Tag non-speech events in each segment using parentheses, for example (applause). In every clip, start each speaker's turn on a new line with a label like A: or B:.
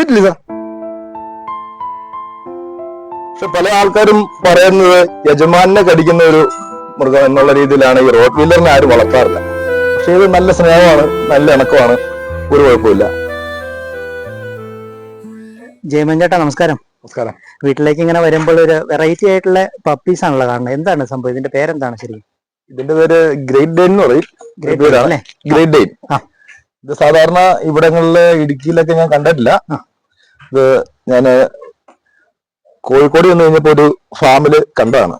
A: Sit Lisa പക്ഷെ പല ആൾക്കാരും പറയുന്നത് യജമാനെ കടിക്കുന്ന ഒരു മൃഗം എന്നുള്ള രീതിയിലാണ് ഈ റോഡ് വീലറിനെ ആരും വളർത്താറില്ല. പക്ഷെ ഇത് നല്ല സ്നേഹമാണ് നല്ല ഇണക്കമാണ് ഒരു കുഴപ്പമില്ല
B: ജയമൻ ചേട്ടാ നമസ്കാരം.
A: നമസ്കാരം.
B: വീട്ടിലേക്ക് ഇങ്ങനെ വരുമ്പോൾ ഒരു വെറൈറ്റി ആയിട്ടുള്ള പപ്പീസ് ആണല്ലോ കാണുന്നത്. എന്താണ് സംഭവം? ഇതിന്റെ പേരെന്താണ് ശരി
A: ഇതിന്റെ പേര് ഗ്രേറ്റ് ഡെയിൻ എന്ന് പറയും. ഗ്രേറ്റ് ഡെയിൻ
B: ആ.
A: ഇത് സാധാരണ ഇവിടങ്ങളിലെ ഇടുക്കിയിലൊക്കെ ഞാൻ കണ്ടിട്ടില്ല.
B: ആ.
A: ഇത് ഞാൻ കോഴിക്കോട് വന്നു കഴിഞ്ഞപ്പോ ഒരു ഫാമിൽ കണ്ടതാണ്.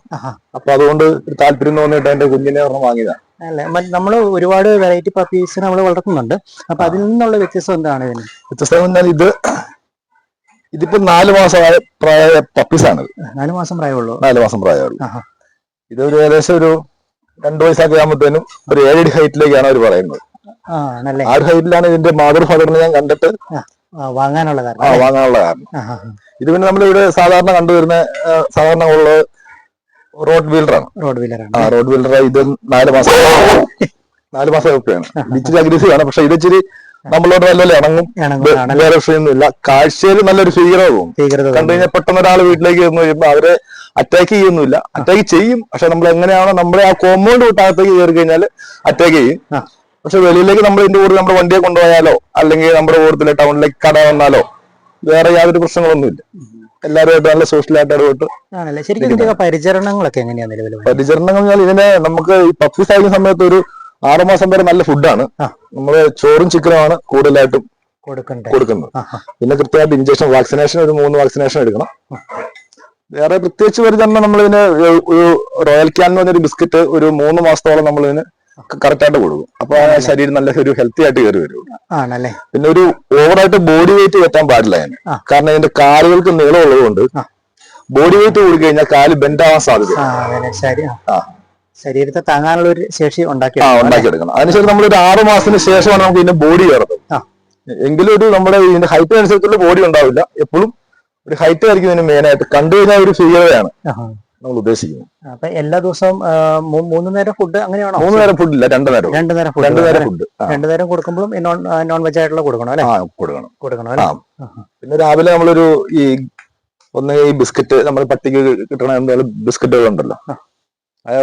A: അപ്പൊ അതുകൊണ്ട് ഒരു താല്പര്യം തോന്നിയിട്ട് എന്റെ കുഞ്ഞിനെ ഒരെണ്ണം വാങ്ങിയതാണ്
B: അല്ലെ? നമ്മൾ ഒരുപാട് വെറൈറ്റി പപ്പീസ് നമ്മൾ വളർത്തുന്നുണ്ട്. അപ്പൊ അതിൽ നിന്നുള്ള വ്യത്യസ്തം എന്താണ് ഇതിന്?
A: വ്യത്യസ്തം എന്നാൽ ഇത് ഇതിപ്പോ നാല് മാസമായ പ്രായ പപ്പീസാണ്
B: നാല് മാസം പ്രായമുള്ളൂ.
A: നാല് മാസം പ്രായമുള്ളൂ. ഇത് ഒരു ഏകദേശം ഒരു രണ്ടു വയസ്സൊക്കെ ആകുമ്പോഴത്തേനും ഒരു ഏഴടി ഹൈറ്റിലേക്കാണ് അവർ പറയുന്നത്.
B: ആ
A: ഒരു ഹൈറ്റിലാണ് ഇതിന്റെ മാതൃഫാദറിനെ ഞാൻ കണ്ടിട്ട്
B: വാങ്ങാനുള്ള കാരണം
A: ആ? വാങ്ങാനുള്ള കാരണം. ഇത് പിന്നെ നമ്മളിവിടെ സാധാരണ കണ്ടുവരുന്ന സാധാരണ ഉള്ള റോഡ് വീലറാണ്
B: റോഡ് വീലറാണ്
A: ആ റോഡ് വീലർ ഇത് നാല് മാസം (laughs) നാല് മാസം ഒക്കെയാണ്. ഇച്ചിരി അഗ്രസീവ് ആണ്. പക്ഷെ ഇത് ഇച്ചിരി നമ്മളോട് നല്ല ഇണങ്ങും. വേറെ വിഷയമൊന്നുമില്ല. കാഴ്ചയിൽ നല്ലൊരു ഭീകരത തോന്നും. കണ്ടു കഴിഞ്ഞാൽ പെട്ടെന്ന് ഒരാൾ വീട്ടിലേക്ക് വന്നു കഴിയുമ്പോൾ അവരെ അറ്റാക്ക് ചെയ്യൊന്നുമില്ല. അറ്റാക്ക് ചെയ്യും. പക്ഷെ നമ്മൾ എങ്ങനെയാണോ നമ്മുടെ ആ കോമ്പൗണ്ട് വിട്ടകത്തേക്ക് കയറി കഴിഞ്ഞാൽ അറ്റാക്ക് ചെയ്യും. പക്ഷെ വെളിയിലേക്ക് നമ്മൾ ഇതിന്റെ കൂടെ നമ്മുടെ വണ്ടിയെ കൊണ്ടുപോയാലോ? അല്ലെങ്കിൽ നമ്മുടെ കൂട്ടത്തിലെ ടൗണിലേക്ക് കട വന്നാലോ? വേറെ യാതൊരു പ്രശ്നങ്ങളൊന്നുമില്ല. എല്ലാവരുമായിട്ട് നല്ല സോഷ്യലായിട്ട് ഇടപെട്ട്
B: ശരിക്കും പരിചരണങ്ങളൊക്കെ എങ്ങനെയാണ് നിലവിൽ വരുന്നത്?
A: പരിചരണം പറഞ്ഞാൽ ഇതിനെ നമുക്ക് ഈ പപ്പീസ് ആയിരുന്ന സമയത്ത് ഒരു ആറുമാസം വരെ നല്ല ഫുഡാണ്
B: ആ.
A: നമ്മൾ ചോറും ചിക്കനുമാണ് കൂടുതലായിട്ടും കൊടുക്കുന്നത്. പിന്നെ കൃത്യമായിട്ട് ഇഞ്ചക്ഷൻ വാക്സിനേഷൻ ഒരു മൂന്ന് വാക്സിനേഷൻ എടുക്കണം. വേറെ പ്രത്യേകിച്ച് പരിചരണം നമ്മളിതിന് ഒരു റോയൽ ക്യാൻ എന്ന് പറഞ്ഞൊരു ബിസ്ക്കറ്റ് ഒരു മൂന്ന് മാസത്തോളം നമ്മളിതിന് കറക്റ്റ് ആയിട്ട് കൊടുക്കും. അപ്പൊ ആ ശരീരം നല്ല ഒരു ഹെൽത്തി ആയിട്ട് കയറി വരും.
B: ആണല്ലേ?
A: പിന്നെ ഒരു ഓവറായിട്ട് ബോഡി വെയിറ്റ് വെക്കാൻ പാടില്ല
B: ഞാൻ
A: കാരണം ഇതിന്റെ കാലുകൾക്ക് നീളമുള്ളത്
B: കൊണ്ട്
A: ബോഡി വെയിറ്റ് കൂടി കഴിഞ്ഞാൽ കാൽ ബെൻഡ് ആവാൻ സാധ്യത.
B: ശരീരത്തെ താങ്ങാനുള്ള ഒരു ശേഷി ഉണ്ടാക്കി
A: ഉണ്ടാക്കിയെടുക്കണം. അതിനുശേഷം നമ്മൾ ഒരു ആറു മാസത്തിന് ശേഷമാണ് നമുക്ക് ഇതിന്റെ ബോഡി കയറുന്നത് എങ്കിലും ഒരു നമ്മുടെ ഇതിന്റെ ഹൈറ്റ് അനുസരിച്ചുള്ള ബോഡി ഉണ്ടാവില്ല. എപ്പോഴും ഒരു ഹൈറ്റ് ആയിരിക്കും ഇതിന് മെയിൻ ആയിട്ട്. കണ്ടു കഴിഞ്ഞാൽ ഒരു ഫിഗറാണ് നമ്മൾ ഉദ്ദേശിക്കുന്നത്
B: അപ്പൊ എല്ലാ ദിവസവും മൂന്ന് നേരം ഫുഡ് അങ്ങനെയാണോ?
A: മൂന്ന് നേരം ഫുഡ് ഇല്ല രണ്ടു നേരം.
B: രണ്ടു നേരം ഫുഡ്
A: രണ്ടു നേരം ഫുഡ്
B: രണ്ടു നേരം കൊടുക്കുമ്പോഴും നോൺ നോൺ വെജ് ആയിട്ടുള്ള കൊടുക്കണം അല്ലേ?
A: കൊടുക്കണം.
B: കൊടുക്കണം അല്ലെ?
A: പിന്നെ രാവിലെ നമ്മളൊരു ഈ ഒന്ന് ഈ ബിസ്ക്കറ്റ് നമ്മൾ പട്ടിക്ക് കിട്ടണ എന്തായാലും ബിസ്ക്കറ്റുകൾ ഉണ്ടല്ലോ.
B: ആ.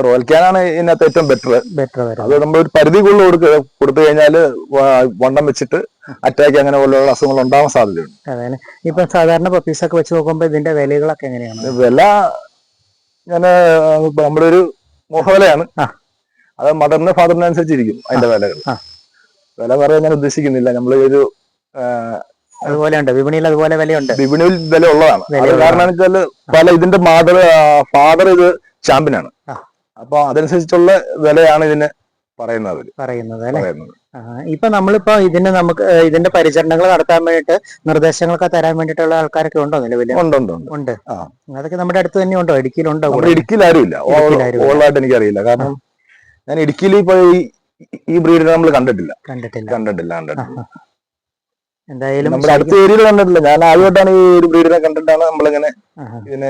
A: റോയൽ ക്യാനാണ് ഇതിനകത്ത് ഏറ്റവും ബെറ്റർ
B: ബെറ്റർ
A: അത് നമ്മൾ ഒരു പരിധിക്കുള്ളിൽ കൊടുക്ക കൊടുത്തു കഴിഞ്ഞാൽ വണ്ണം വെച്ചിട്ട് അറ്റാക്ക് അങ്ങനെ പോലുള്ള അസുഖങ്ങൾ ഉണ്ടാവാൻ സാധ്യതയുണ്ട്.
B: അതെ ഇപ്പൊ സാധാരണ പപ്പീസ് ഒക്കെ വെച്ച് നോക്കുമ്പോ ഇതിന്റെ വിലകളൊക്കെ എങ്ങനെയാണ്?
A: വില ഞാൻ നമ്മുടെ ഒരു മോഹവലയാണ്. അത് മദറിന് ഫാദറിന് അനുസരിച്ചിരിക്കും അതിന്റെ വിലകൾ. വില പറയാൻ ഞാൻ ഉദ്ദേശിക്കുന്നില്ല നമ്മൾ ഒരു
B: അതുപോലെ ഉണ്ട് വിപണിയിൽ അതുപോലെ വിലയുണ്ട്
A: വിപണിയിൽ വില ഉള്ളതാണ്. കാരണം പല ഇതിന്റെ മാതൃ ഫാദർ ഇത് ചാമ്പ്യനാണ്. അപ്പൊ അതനുസരിച്ചുള്ള വിലയാണ് ഇതിന് പറയുന്നത്
B: പറയുന്നത്. ഇപ്പൊ നമ്മളിപ്പോ ഇതിന് നമുക്ക് ഇതിന്റെ പരിചരണങ്ങൾ നടത്താൻ വേണ്ടിട്ട് നിർദ്ദേശങ്ങളൊക്കെ തരാൻ വേണ്ടിട്ടുള്ള ആൾക്കാരൊക്കെ ഉണ്ടോ നിലവിൽ?
A: ഉണ്ട് ഉണ്ട്.
B: അതൊക്കെ നമ്മുടെ അടുത്ത് തന്നെ ഉണ്ടോ? ഇടുക്കിയിലുണ്ടോ
A: ഇടുക്കിയിൽ ആരുമില്ല. ഓളായിട്ട് എനിക്കറിയില്ല. കാരണം ഞാൻ ഇടുക്കിയിൽ ഇപ്പൊ ഈ- ഈ ബ്രീഡിനെ നമ്മൾ കണ്ടിട്ടില്ല.
B: കണ്ടിട്ടില്ല.
A: കണ്ടിട്ടില്ല കണ്ടിട്ടില്ല.
B: എന്തായാലും
A: നമ്മുടെ അടുത്ത ഏരിയയിൽ കണ്ടിട്ടില്ല. ഞാൻ ആദ്യമായിട്ടാണ് ഈ ഒരു ബ്രീഡിനെ കണ്ടിട്ടാണ് നമ്മളിങ്ങനെ ഇതിനെ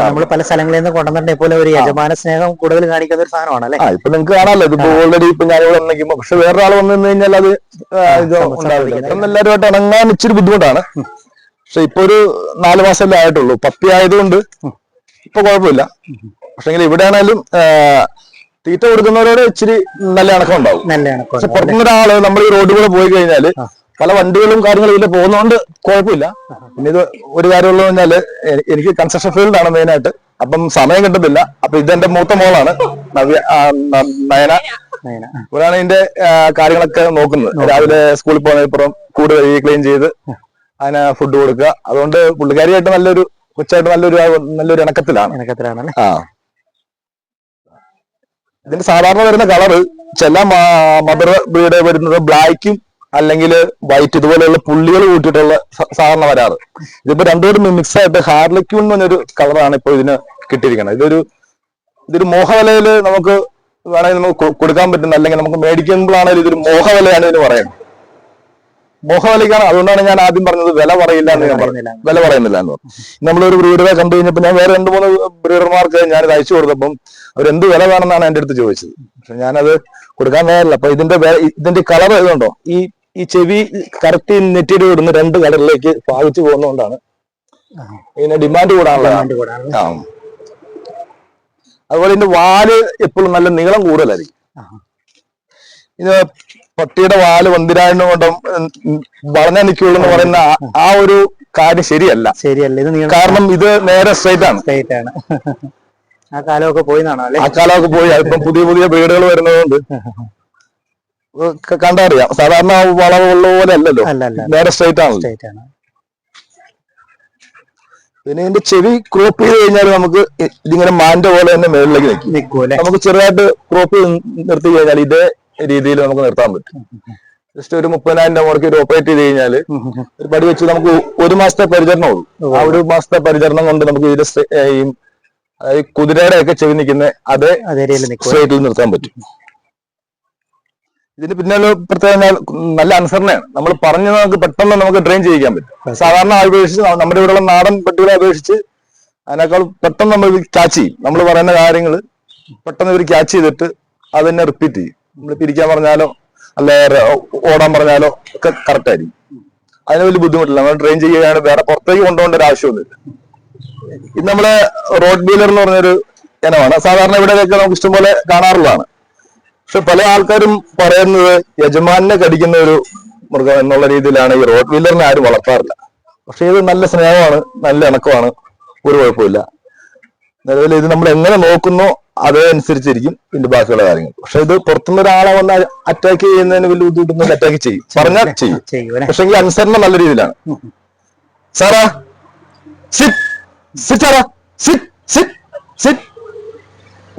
B: നമ്മൾ പല സ്ഥലങ്ങളിൽ നിന്ന് കൊണ്ടുവന്നിട്ട് പോലെ ഒരു യജമാന സ്നേഹം കൂടുതൽ കാണിക്കുന്ന ഒരു സാധനമാണ് അല്ലെ?
A: ഇപ്പൊ നിങ്ങൾക്ക് കാണാമല്ലോ. ഇപ്പൊ ഓൾറെഡി ഇപ്പൊ ഞാനിവിടെ വന്നിരിക്കുമ്പോ പക്ഷെ വേറൊരാൾ വന്നു കഴിഞ്ഞാൽ അത് എല്ലാവരുമായിട്ട് ഇണങ്ങാൻ ഇച്ചിരി ബുദ്ധിമുട്ടാണ്. പക്ഷെ ഇപ്പൊ ഒരു നാല് മാസമല്ലേ ആയിട്ടുള്ളൂ. പപ്പി ആയതുകൊണ്ട് ഇപ്പൊ കുഴപ്പമില്ല. പക്ഷെങ്കിൽ ഇവിടെ ആണെങ്കിലും തീറ്റ കൊടുക്കുന്നവരോട് ഇച്ചിരി നല്ല ഇണക്കം ഉണ്ടാവും
B: നല്ലതാണ്
A: പക്ഷെ
B: പുറത്തുനിന്നൊരാൾ
A: പുറത്തുനിന്ന് ഒരാൾ നമ്മൾ ഈ റോഡിലൂടെ കൂടെ പോയി
B: കഴിഞ്ഞാൽ.
A: പല വണ്ടികളും കാര്യങ്ങളും ഇതിൽ പോകുന്നതുകൊണ്ട് കുഴപ്പമില്ല പിന്നെ ഇത് ഒരു കാര്യമുള്ളത് പറഞ്ഞാൽ എനിക്ക് കൺസ്ട്രക്ഷൻ ഫീൽഡ് ആണ് മെയിൻ ആയിട്ട്. അപ്പം സമയം കിട്ടത്തില്ല. അപ്പൊ ഇതെന്റെ മൂത്ത മോളാണ്. നവ്യ നയന. ഇവരാണ് ഇതിന്റെ കാര്യങ്ങളൊക്കെ നോക്കുന്നത്. രാവിലെ സ്കൂളിൽ പോകുന്നതിപ്പുറം കൂട് കഴുകി ക്ലീൻ ചെയ്ത് അതിന് ഫുഡ് കൊടുക്കുക. അതുകൊണ്ട് പുള്ളിക്കാരിയായിട്ട് നല്ലൊരു കൊച്ചായിട്ട് നല്ലൊരു നല്ലൊരു ഇണക്കത്തിലാണ്.
B: ഇണക്കത്തിലാണ്
A: ആ. ഇതിന്റെ സാധാരണ വരുന്ന കളറ് ചില മദർ ബ്രീഡ് വരുന്നത് ബ്ലാക്കും അല്ലെങ്കിൽ വൈറ്റ് ഇതുപോലെയുള്ള പുള്ളികൾ കൂട്ടിയിട്ടുള്ള സാധാരണ വരാറ്. ഇതിപ്പോ രണ്ടുപേരും മിക്സ് ആയിട്ട് ഹാർലിക്യൂൺ എന്ന് പറഞ്ഞൊരു കളറാണ് ഇപ്പൊ ഇതിന് കിട്ടിയിരിക്കുന്നത്. ഇതൊരു ഇതൊരു മോഹവലയിൽ നമുക്ക് വേണമെങ്കിൽ നമുക്ക് കൊടുക്കാൻ പറ്റുന്ന അല്ലെങ്കിൽ നമുക്ക് മേടിക്കുമ്പോഴാണെങ്കിലും ഇതൊരു മോഹവലയാണ് ഇതിന് പറയുന്നത്. മോഹവലിക്കാണ് അതുകൊണ്ടാണ് ഞാൻ ആദ്യം പറഞ്ഞത് വില പറയില്ല എന്ന് ഞാൻ
B: പറഞ്ഞില്ല.
A: വില പറയുന്നില്ല എന്ന് പറഞ്ഞു. നമ്മളൊരു ബ്രീഡറെ കണ്ടു കഴിഞ്ഞപ്പോൾ ഞാൻ വേറെ രണ്ട് മൂന്ന് ബ്രീഡർമാർക്ക് ഞാൻ ഇത് അയച്ചു കൊടുത്തപ്പം അവരെന്ത് വില വേണമെന്നാണ് എന്റെ അടുത്ത് ചോദിച്ചത്. പക്ഷെ ഞാനത് കൊടുക്കാൻ നേരല്ല അപ്പൊ ഇതിന്റെ ഇതിന്റെ കളർ ഇതുണ്ടോ? ഈ ഈ ചെവി കറക്റ്റ് നെറ്റിയുടെ വിടുന്ന രണ്ട് കളറിലേക്ക് പാവിച്ചു പോകുന്നതുകൊണ്ടാണ്. ഇതിന് ഡിമാൻഡ് കൂടാനുള്ള അതുപോലെ ഇതിന്റെ വാൽ എപ്പോഴും നല്ല നീളം കൂടുതലായിരിക്കും. ഇത് പട്ടിയുടെ വാൽ വന്തിരായണം കൊണ്ടും വളഞ്ഞ നിൽക്കുള്ളൂ എന്ന് പറയുന്ന ആ- ഒരു കാര്യം ശരിയല്ല.
B: ശരിയല്ല. ഇത്
A: കാരണം ഇത് നേരെ സ്ട്രൈറ്റ് ആണ്.
B: സ്ട്രൈറ്റ് ആണ്. ആ കാലമൊക്കെ പോയി
A: ആ കാലമൊക്കെ പോയി. അതിപ്പം പുതിയ പുതിയ ബ്രീഡുകൾ വരുന്നതുകൊണ്ട്. (laughs) കണ്ടറിയാം. സാധാരണ വളവുള്ള പോലെ അല്ലല്ലോ.
B: അല്ല അല്ല
A: നേരെ സ്ട്രൈറ്റ് ആണല്ലോ.
B: ആണ്.
A: പിന്നെ ഇതിന്റെ ചെവി ക്രോപ്പ് ചെയ്ത് കഴിഞ്ഞാൽ നമുക്ക് ഇതിങ്ങനെ മാന്റെ പോലെ തന്നെ മേളിലേക്ക് നിൽക്കും. നമുക്ക് ചെറുതായിട്ട് ക്രോപ്പ് നിർത്തി കഴിഞ്ഞാൽ ഇതേ രീതിയിൽ നമുക്ക് നിർത്താൻ പറ്റും. ജസ്റ്റ് ഒരു മുപ്പതിനായിരം രൂപ മുടക്കി ഒരു ഓപ്പറേറ്റ് ചെയ്ത് കഴിഞ്ഞാൽ ഒരു പടി വെച്ച് നമുക്ക് ഒരു മാസത്തെ പരിചരണം ഉള്ളൂ. ആ ഒരു മാസത്തെ പരിചരണം കൊണ്ട് നമുക്ക് ഇതിന്റെ കുതിരയുടെ ഒക്കെ ചെവി നിൽക്കുന്ന അതേ സ്ട്രേറ്റിൽ നിർത്താൻ പറ്റും. ഇതിന് പിന്നെ ഒരു പ്രത്യേകത എന്നാൽ നല്ല അനുസരണയാണ്. നമ്മൾ പറഞ്ഞു നമുക്ക് പെട്ടെന്ന് നമുക്ക് ട്രെയിൻ ചെയ്യിക്കാൻ പറ്റും. സാധാരണ അപേക്ഷിച്ച് നമ്മുടെ ഇവിടെയുള്ള നാടൻ പട്ടികളെ അപേക്ഷിച്ച് അതിനേക്കാൾ പെട്ടെന്ന് നമ്മൾ ക്യാച്ച് ചെയ്യും. നമ്മൾ പറയുന്ന കാര്യങ്ങൾ പെട്ടെന്ന് ഇവർ ക്യാച്ച് ചെയ്തിട്ട് അത് തന്നെ റിപ്പീറ്റ് ചെയ്യും. നമ്മൾ പിരിക്കാൻ പറഞ്ഞാലോ അല്ലെ ഓടാൻ പറഞ്ഞാലോ ഒക്കെ കറക്റ്റ് ആയിരിക്കും. അതിന് വലിയ ബുദ്ധിമുട്ടില്ല. നമ്മൾ ട്രെയിൻ ചെയ്യുകയാണ് വേറെ പുറത്തേക്ക് കൊണ്ടുപോകേണ്ട ഒരു ആവശ്യമൊന്നുമില്ല. ഇത് നമ്മളെ റോഡ് വീലർ എന്ന് പറഞ്ഞൊരു ഇനമാണ്. സാധാരണ ഇവിടെയൊക്കെ നമുക്ക് ഇഷ്ടംപോലെ കാണാറുള്ളതാണ്. പക്ഷെ പല ആൾക്കാരും പറയുന്നത് യജമാനെ കടിക്കുന്ന ഒരു മൃഗം എന്നുള്ള രീതിയിലാണ് ഈ റോഡ് വീലറിനെ ആരും വളർത്താറില്ല. പക്ഷെ ഇത് നല്ല സ്നേഹമാണ് നല്ല ഇണക്കമാണ് ഒരു കുഴപ്പമില്ല നിലവിൽ ഇത് നമ്മൾ എങ്ങനെ നോക്കുന്നോ അതനുസരിച്ചിരിക്കും ഇതിന്റെ ബാക്കിയുള്ള കാര്യങ്ങൾ. പക്ഷെ ഇത് പുറത്തുനിന്ന് ഒരാളെ വന്ന് അറ്റാക്ക് ചെയ്യുന്നതിന് വലിയ ബുദ്ധിമുട്ടൊന്നും അറ്റാക്ക് ചെയ്യും. പറഞ്ഞാൽ ചെയ്യും. പക്ഷെ ഈ അനുസരണം നല്ല രീതിയിലാണ്. Sara sit sit Sara sit sit sit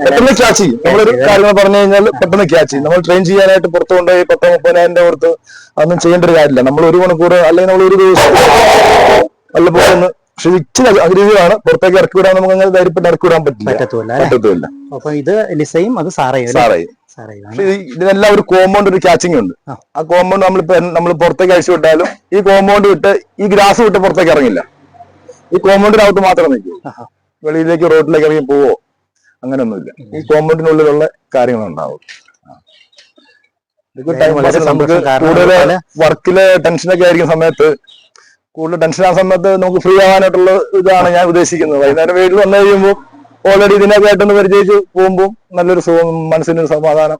A: പെട്ടെന്ന് ക്യാച്ച് ചെയ്യും. നമ്മളൊരു കാര്യം പറഞ്ഞു കഴിഞ്ഞാൽ പെട്ടെന്ന് ക്യാച്ച് ചെയ്യും. നമ്മൾ ട്രെയിൻ ചെയ്യാനായിട്ട് പുറത്ത് കൊണ്ടുപോയി പത്തോ മുപ്പതിനായിരം രൂപ കൊടുത്ത് അതൊന്നും ചെയ്യേണ്ട ഒരു കാര്യമില്ല. നമ്മൾ ഒരു മണിക്കൂർ അല്ലെങ്കിൽ നമ്മൾ ഒരു ദിവസം വല്ലപ്പോഴും ഒന്ന് പക്ഷെ ഇച്ചിരി അഗ്രഹീയമാണ് പുറത്തേക്ക് ഇറക്കി വിടാൻ നമുക്ക് അങ്ങനെ ധൈര്യപ്പെട്ട് ഇറക്കി വിടാൻ പറ്റില്ല.
B: പറ്റത്തൂല
A: പറ്റത്തുമില്ല.
B: അപ്പൊ ഇത് ലിസയും അത് സാറയും
A: സാറായി. ഇതിനെല്ലാം ഒരു കോമ്പൗണ്ട് ഒരു ക്യാച്ചിങ് ഉണ്ട്.
B: ആ.
A: ആ കോമ്പൗണ്ട് നമ്മളിപ്പോ നമ്മൾ പുറത്തേക്ക് അഴിച്ചു വിട്ടാലും ഈ കോമ്പൗണ്ട് വിട്ട് ഈ ഗ്രാസ് വിട്ട് പുറത്തേക്ക് ഇറങ്ങില്ല. ഈ കോമ്പൗണ്ടിനകത്ത് മാത്രം നിൽക്കും. വെളിയിലേക്ക് റോഡിലേക്ക് ഇറങ്ങി പോവോ. അങ്ങനെയൊന്നുമില്ല. ഈ കോമ്പൗണ്ടിനുള്ളിലുള്ള കാര്യങ്ങളുണ്ടാവും. നമുക്ക് കൂടുതൽ വർക്കിൽ ടെൻഷനൊക്കെ ആയിരിക്കും സമയത്ത് കൂടുതൽ ടെൻഷൻ ആ സമയത്ത് നമുക്ക് ഫ്രീ ആവാനായിട്ടുള്ള ഇതാണ് ഞാൻ ഉദ്ദേശിക്കുന്നത്. വൈകുന്നേരം വീട്ടിൽ വന്നു കഴിയുമ്പോൾ ഓൾറെഡി ഇതിനൊക്കെ ആയിട്ടൊന്ന് പരിചയിച്ച് പോകുമ്പോൾ നല്ലൊരു സുഖം മനസ്സിനൊരു സമാധാനം.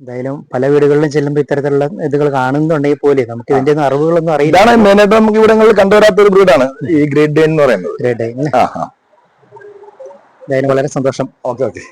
B: എന്തായാലും പല വീടുകളിലും ചെല്ലുമ്പോൾ ഇത്തരത്തിലുള്ള ഇതുകൾ കാണുന്നുണ്ടെങ്കിൽ പോലെ നമുക്ക് ഇതിന്റെ ഒന്നും അറിവുകളൊന്നും അറിയില്ല.
A: ഇതാണ് മെയിനായിട്ട് നമുക്ക് ഇവിടങ്ങളിൽ കണ്ടുവരാത്ത ഒരു ബ്രീഡാണ് ഈ ഗ്രേഡ് ഡേ എന്ന് പറയുന്നത്.
B: ഗ്രേഡ്
A: ഡേ
B: എന്തായാലും വളരെ സന്തോഷം.
A: Okay okay.